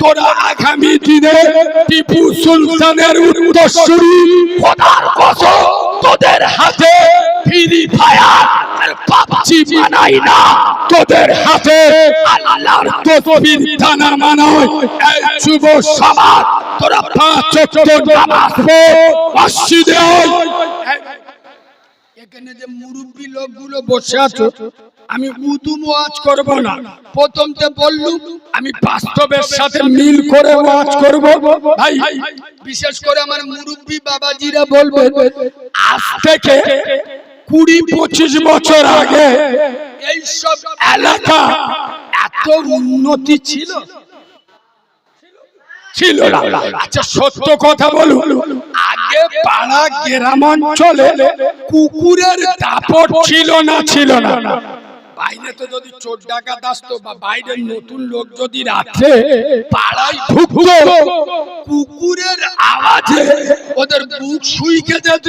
তোরা আগামী দিনে টিপু সুলতানের উত্তরসূরি খোদার কসম তোদের হাতে ফ্রি ফায়ার। বানাই না। তোদের হাতে মানায় যুব সমাজ। তোরা পাঁচ নামাজ এখানে যে মুরব্বী লোকগুলো বসে আছো আমি উদু ওয়াজ করব না। প্রথমতে বললুম, আমি বাস্তবের সাথে মিল করে ওয়াজ করব। ভাই, বিশেষ করে আমার মুরব্বী বাবাজিরা বলবে আজ থেকে কুড়ি পঁচিশ বছর আগে এই সব এলাকা এত উন্নতি ছিল? ছিল না। আচ্ছা সত্য কথা বলুন। আগে পাড়া গ্রাম অঞ্চলে কুকুরের দাপট ছিল না ছিল না। বাইরে তো যদি চোর ডাকাত আসতো বা বাইরের নতুন লোক যদি রাত্রে পাড়ায় ঢুকতো কুকুরের আওয়াজে ওদের বুক শুইকে যেত।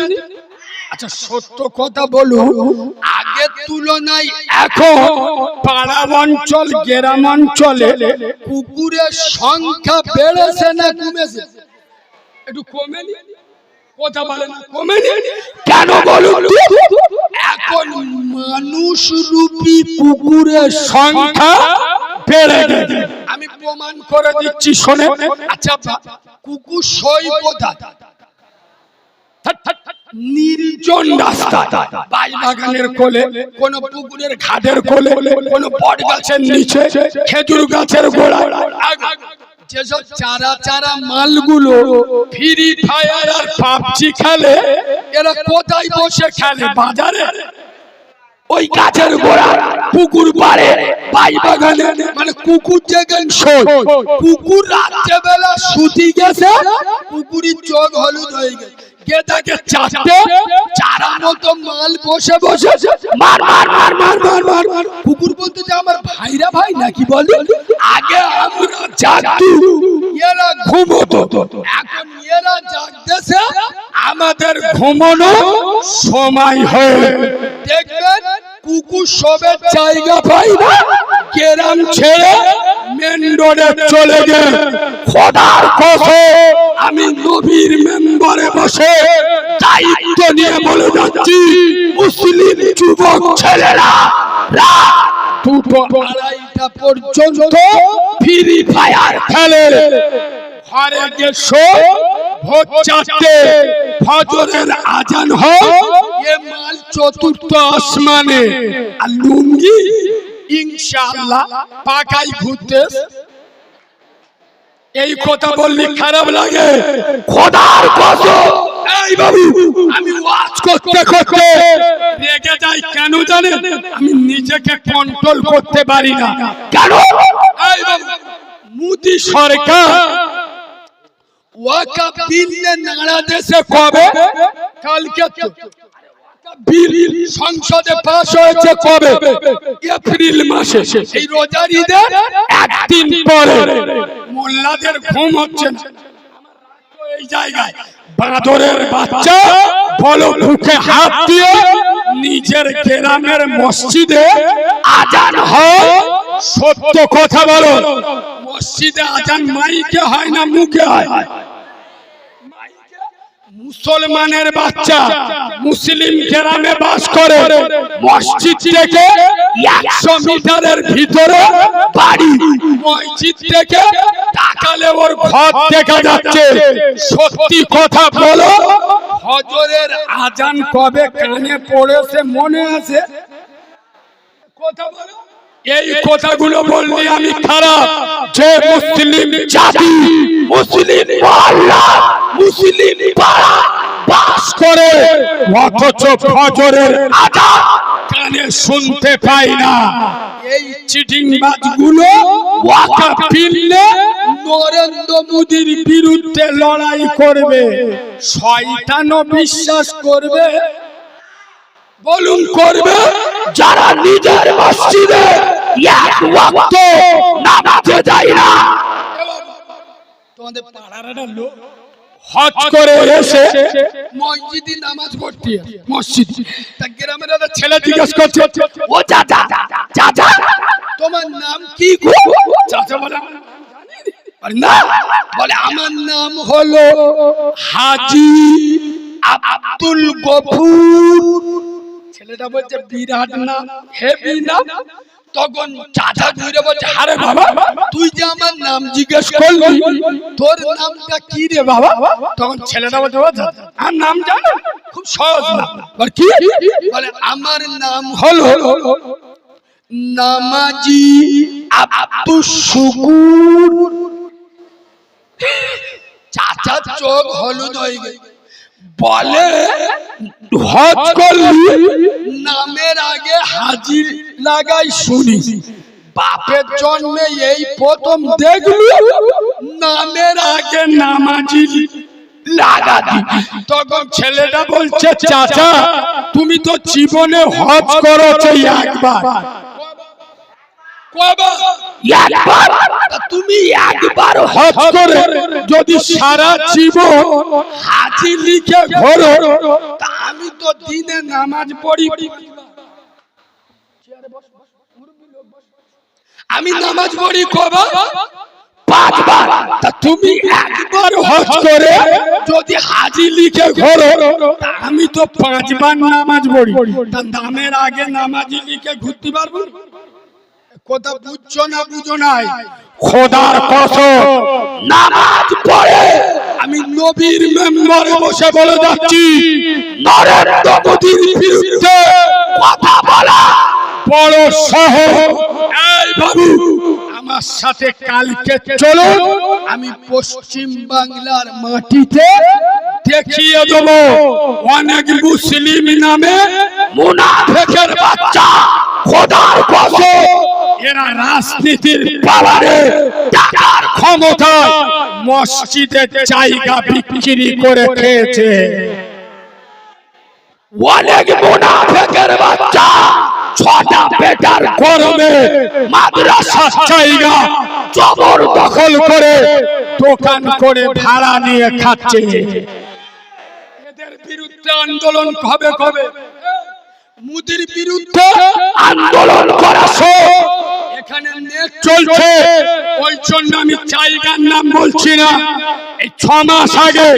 আচ্ছা সত্য কথা বলুন আগের তুলনায় এখন পাড়া অঞ্চল গ্রাম অঞ্চলে কুকুরের সংখ্যা বেড়েছে না কমেছে? একটু কমেনি কথা বলে না? কমেনি কেন বলুন? এখন মানুষ রূপী কুকুরের সংখ্যা বেড়ে গেছে। আমি প্রমাণ করে দিচ্ছি শোনে আচ্ছা কুকুর সই নির্জন রাস্তা। বাগানের কোলে কোন পুকুরের ঘাটের কোলে কোন বট গাছের নিচে খেজুর গাছের গোড়ায়। যেসব চারা চারা মালগুলো ফ্রি ফায়ার আর পাবজি খেলে এরা কোথায় বসে খেলে বাজারে? ওই গাছের গোড়া কুকুর পারে পাই বাগানে মানে কুকুর যেখানে শোল কুকুর রাত্রেবেলা শুতি গেছে কুকুরের চোখ হলুদ হয়ে গেছে। গেদাকে চারটে চারা মতো মাল বসে বসে, মার মার মার মার মার মার মার। কুকুর বলতে যে আমার ভাইরা ভাই নাকি আগে আমরা জাগতু, এরা ঘুমোতো। এখন এরা জাগতেছে, আমাদের ঘুমানো সময় হয়ে দেখবেন কুকুর সবের জায়গা পাই না, কেরাম ছেড়ে মেন চলে গে খোদার আমি নবীর মেম্বারে বসে দায়িত্ব নিয়ে বলে যাচ্ছি, মুসলিম যুবক ছেলেরা, রাত দুটো আড়াইটা পর্যন্ত ফ্রি ফায়ার খেলে। ঘরে গেছো, ভোর চারটে, ফজরের আজান হয়, এ মাল চতুর্থ আসমানে। আর লুঙ্গি ইনশাআল্লাহ পাকাই ঘুরতে এই কথা বললি খারাপ লাগে। খোদার কসম। এই বাবু, আমি ওয়াজ করতে করতে রেগে যাই। কেন জানেন? আমি নিজেকে কন্ট্রোল করতে পারি না। কেন? এই বাবু, মোদি সরকার ওয়াকাফ বিলে নাড়া দেশে কবে? কালকে বিল সংসদে পাস হয়েছে কবে? এপ্রিল মাসে। এই রোজার একদিন পরে। মোল্লাদের ঘুম হচ্ছে এই জায়গায় বাঁদরের বাচ্চা বলো মুখে হাত দিয়ে নিজের গ্রামের মসজিদে আজান হয়। সত্য কথা বলো। মসজিদে আজান মাইকে হয় না মুখে হয়? মুসলমানের বাচ্চা মুসলিম গ্রামে বাস করে মসজিদ থেকে একশো মিটারের ভিতরে বাড়ি। মসজিদ থেকে তাকালে ওর ঘর দেখা যাচ্ছে। সত্যি কথা বলো, হজরের আজান কবে কানে পড়েছে মনে আছে? কথা বলো। এই কথাগুলো বললি আমি খারাপ। যে মুসলিম জাতি মুসলিম মুসলিম পাড়া বাস করে অথচ ফজরের আজান কানে শুনতে পাই না। এই চিটিং বাজগুলো ওয়াকা পিললে নরেন্দ্র মোদীর বিরুদ্ধে লড়াই করবে। শয়তানও বিশ্বাস করবে বলুন করবে? যারা নিজের মসজিদে এক ওয়াক্ত নামাজে যায় না। তোমাদের পাড়ার একটা লোক হজ করে এসে মসজিদে নামাজ পড়তে মসজিদ। তা গ্রামের একটা ছেলে জিজ্ঞেস করছে ও চাচা চাচা তোমার নাম কি গো? চাচা বলে বলে আমার নাম হলো হাজি আব্দুল গফুর ছেলেটা বলছে বিরাট নাম হেভি নাম তখন চাচা ঘুরে বলছে আরে বাবা তুই যে আমার নাম জিজ্ঞেস করলি তোর নামটা কি রে বাবা? তখন ছেলেটা বলছে "ও আর নাম জানো? খুব সহজ বলে, কি? বলে আমার নাম হলো নামাজি আব্দু শুকুর। চাচা চোখ হলুদ হয়ে গেছে বলে হজ করলি নামের আগে হাজির লাগাই শুনি। বাপের জন্মে এই প্রথম দেখলি নামের আগে নামাজি লাগাতি তখন ছেলেটা বলছে চাচা তুমি তো জীবনে হজ করেছ একবার। কবার? একবার? তুমি একবার হজ করে যদি সারা জীবন হাজি লিখে ঘোরো তা আমি তো দিনে নামাজ পড়ি। আমি নামাজ পড়ি কবার? পাঁচবার। তা তুমি একবার হজ করে যদি হাজি লিখে ঘোরো আমি তো পাঁচবার নামাজ পড়ি। তা নামের আগে নামাজি লিখে ঘুরতে পারব? কথা বুঝছ না বুঝো নাই? খোদার কসম। নামাজ পড়ে আমি নবীর মেম্বারে বসে বলে যাচ্ছি নরেন্দ্র মোদীর বিরুদ্ধে কথা বলা। বড় সহজ এই বাবু আমার সাথে কালকে চলো। আমি পশ্চিম বাংলার মাটিতে দেখিয়ে দেব অনেক মুসলিম নামে মুনাফেকের বাচ্চা। খোদার কসম। এরা রাজনীতির পাওয়ারে টাকার ক্ষমতায় মসজিদের জায়গা বিক্রি করে খেয়েছে। অনেক মুনাফেকের বাচ্চা ছটা বেটার গরমে মাদ্রাসার জায়গা জবর দখল করে দোকান করে ভাড়া নিয়ে খাচ্ছে। এদের বিরুদ্ধে আন্দোলন কবে কবে? মুদির বিরুদ্ধে আন্দোলন করা এখানে নেট চলছে। ওই জন্য আমি জায়গার নাম বলছি না। এই ছ মাস আগে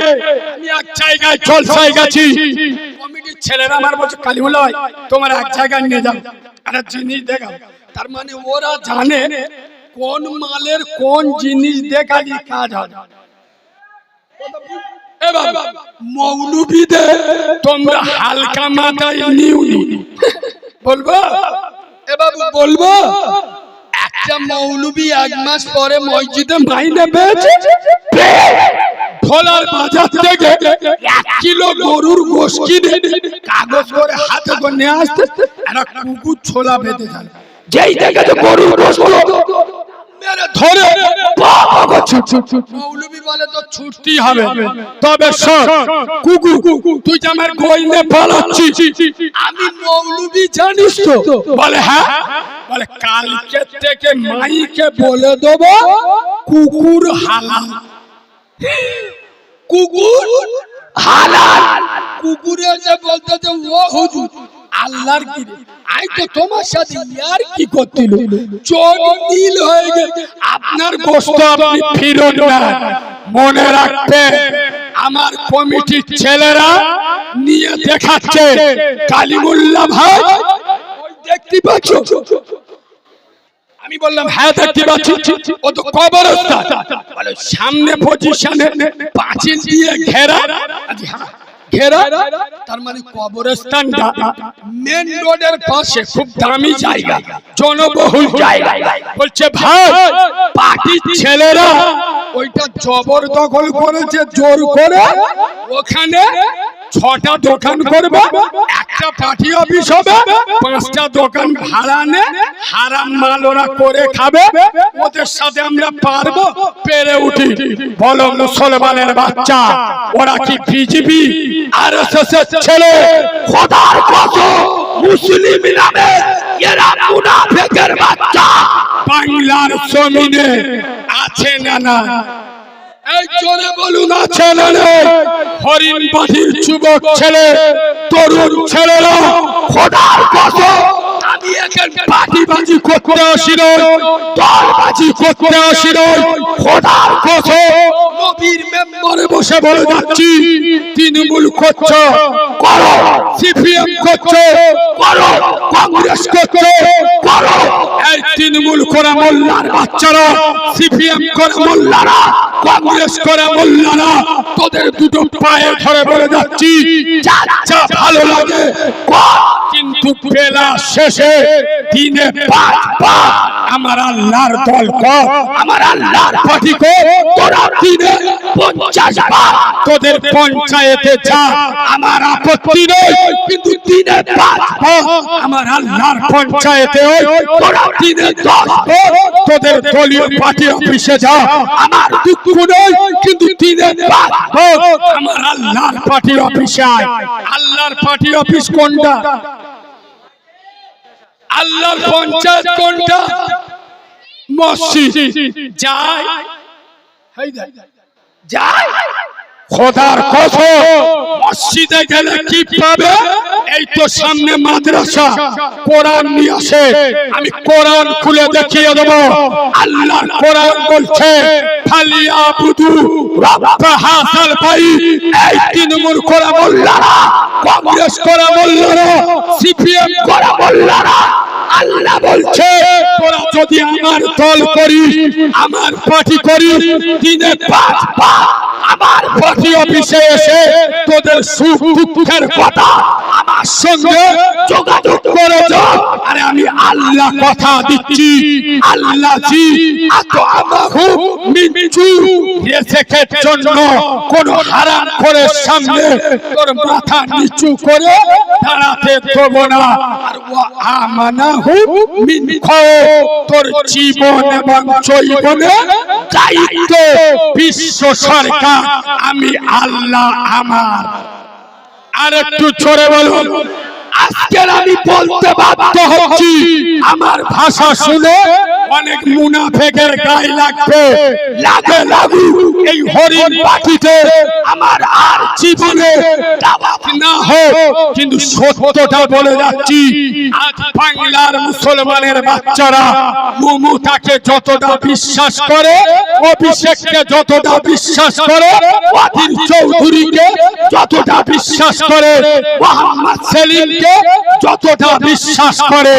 আমি এক জায়গায় জলসায় গেছি। কমিটির ছেলেরা আমার বলছে কালিমুল্লাহ তোমার এক জায়গায় নিয়ে যাও। একটা জিনিস দেখাও। তার মানে ওরা জানে কোন মালের কোন জিনিস দেখালি কাজ হয়। এ বাবা, মৌলবীদের তোমরা হালকা মাথায় নিউনি। বলব? এ বাবু বলব? একটা মৌলবি এক মাস পরে মসজিদে মাইনে পেয়েছে। ভোলার বাজার থেকে এক কিলো গরুর গোশ কিনে কাগজ করে হাতে করে নিয়ে আসতে একটা কুকুর ছোলা বেঁধে যায় যেই দেখেছে গরুর ধরে। মৌলবী বলে তো ছুটতেই হবে। তবে কুকুর তুই যে আমার গইনে পালাচ্ছিস। আমি মৌলবী জানিস তো। বলে হ্যাঁ? বলে কালকে থেকে মাইকে বলে দেবো কুকুর হালাল। কুকুর হালাল। কুকুরে যে বলতে যে ও হুজুর। আল্লাহর কি আই তো তোমার সাথে ইয়ার কি করছিল? চোখ নীল হয়ে গেছে। আপনার গোস্ত আপনি ফিরত না। মনে রাখতে আমার কমিটির ছেলেরা নিয়ে দেখাচ্ছে। কালিমুল্লাহ ভাই ওই দেখতে পাচ্ছ? আমি বললাম হ্যাঁ দেখতে পাচ্ছি। ও তো কবরস্থান। বলে সামনে পজিশনে পাঁচিল দিয়ে ঘেরা। হ্যাঁ, ঘেরা তার মানে কবরস্থানটা মেন রোডের পাশে খুব দামি জায়গা জনবহুল জায়গা। বলছে ভাই পার্টির ছেলেরা ওইটা জবরদখল করেছে জোর করে। ওখানে ছটা দোকান করবে একটা পার্টি অফিস হবে, পাঁচটা দোকান ভাড়া নে হারাম মাল ওরা করে খাবে, ওদের সাথে আমরা পারব, পেরে উঠি। বলো মুসলমানের বাচ্চা, ওরা কি বিজেপি আর ছেলে? খোদার কত মুসলিম নামে এরা মুনাফেকের বাচ্চা। বাংলার জমিনে আছে না না এই জোরে বলুন আছে না নেই। হরিণ বাড়ির যুবক ছেলে তরুণ ছেলেরা খোদার কসম আমি এখন পাটিবাজি করতে আসিল দলবাজি করতে আসিল খোদার কসম নবীর মেম্বারে বসে বলে যাচ্ছি তৃণমূল করছ করো সিপিএম করছ করো কংগ্রেস করছ করো এই তৃণমূল করে মোল্লার বাচ্চারা, সিপিএম করে মোল্লারা, কংগ্রেস করে মোল্লারা, তোদের দুটো পায়ে ধরে বলে যাচ্ছি যা ভালো লাগে। কিন্তু বেলা শেষে দিনে পাঁচ পাঁচ আমার আল্লাহর দল কর আমার আল্লাহর পার্টি কর তোরা দিনে পঞ্চাশ বার তোদের পঞ্চায়েতে যা, আমার আপত্তি নেই কিন্তু দিনে পাঁচ বার আমার আল্লাহর পঞ্চায়েতে ওই, তোরা দিনে দশ বার তোদের দলীয় পার্টি অফিসে যা, আমার দুঃখ নেই কিন্তু দিনে পাঁচ বার আমার আল্লাহর পার্টি অফিসে আয়। আল্লাহর পার্টি অফিস কোনটা? আল্লাহর পঞ্চায়েত কোনটা? মসজিদ। যায়। যায়। খোদার কসম। মসজিদে গেলে কি পাবে? এই তো সামনে মাদ্রাসা। কোরআন নিয়ে আসে। আমি কোরআন খুলে দেখিয়ে দেব। আল্লাহর কোরআন বলছে ফালিয়া বুধু রব্বা হাসাল ভাই এই তৃণমূল করা মোল্লারা কংগ্রেস করা মোল্লারা সিপিএম করা মোল্লারা আল্লাহ বলছে, তোরা যদি আমার দল করিস, আমার পার্টি করিস, দিনে পাঁচ পাঁচ আমার পার্টি অফিসে এসে তোদের সুখ দুঃখের কথা আমার সঙ্গে যোগাযোগ করে যাও আরে আমি আল্লাহ কথা দিচ্ছি। আল্লাহ জি। আতো আমাহু মিনচু রেসেকের জন্য কোন হারাম করে সামনে তোর মাথা নিচু করে দাঁড়াতে দেবো না। আর ও আমানাহু মিন তোর জীবন এবং জৈবনে দায়িত্ব বিশ্ব সরকার। আমি আল্লাহ আমার। আর একটু জোরে বলুন। আজকের আমি বলতে বাধ্য হচ্ছি, আমার ভাষা শুনে অনেক মুনাফেকের গায়ে লাগবে। লাগে লাগু এই হরিণ পাখিতে আমার আর জীবনে না হোক। কিন্তু সত্যটা বলে যাচ্ছি, আজ বাংলার মুসলমানের বাচ্চারা মমতাকে যতটা বিশ্বাস করে, অভিষেককে যতটা বিশ্বাস করে ওয়াদির চৌধুরীকে যতটা বিশ্বাস করে মোহাম্মদ সেলিমকে যতটা বিশ্বাস করে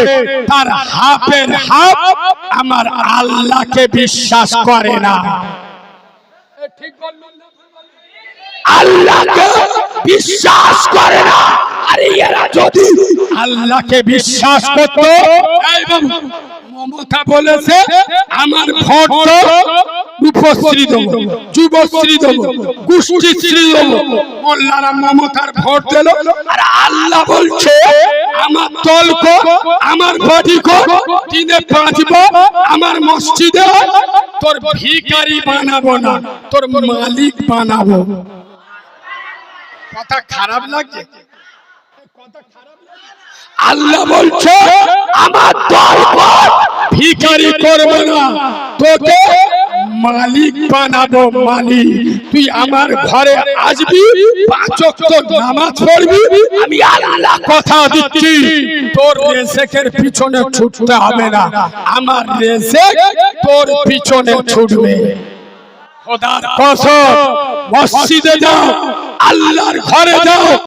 তার হাফের হাফ আমার আল্লাহকে বিশ্বাস করে না। আল্লাহকে বিশ্বাস করে না। আরে এরা যদি আল্লাহকে বিশ্বাস করত মমতা বলেছে আমার ভোট রূপশ্রী দেব যুবশ্রী দেব কুষ্টিশ্রী দেব মোল্লারা মমতার ভোট দিল। আর আল্লাহ বলছে আমার দল কো আমার বাড়ি কো দিনে বাঁচবো আমার মসজিদে তোর ভিখারি বানাবো না তোর মালিক বানাবো। কথা খারাপ লাগছে আল্লাহ বলছে আমার দরবার ভিখারি করব না তোকে মালিক বানাবো মালিক। তুই আমার ঘরে আসবি নামাজ পড়বি, আমি আল্লাহ কথা দিচ্ছি। তোর রেজেকের পিছনে ছুটতে হবে না। আমার রেজেক তোর পিছনে ছুটবে। খোদার কসম, মসজিদে যাও, আল্লাহর ঘরে যাও।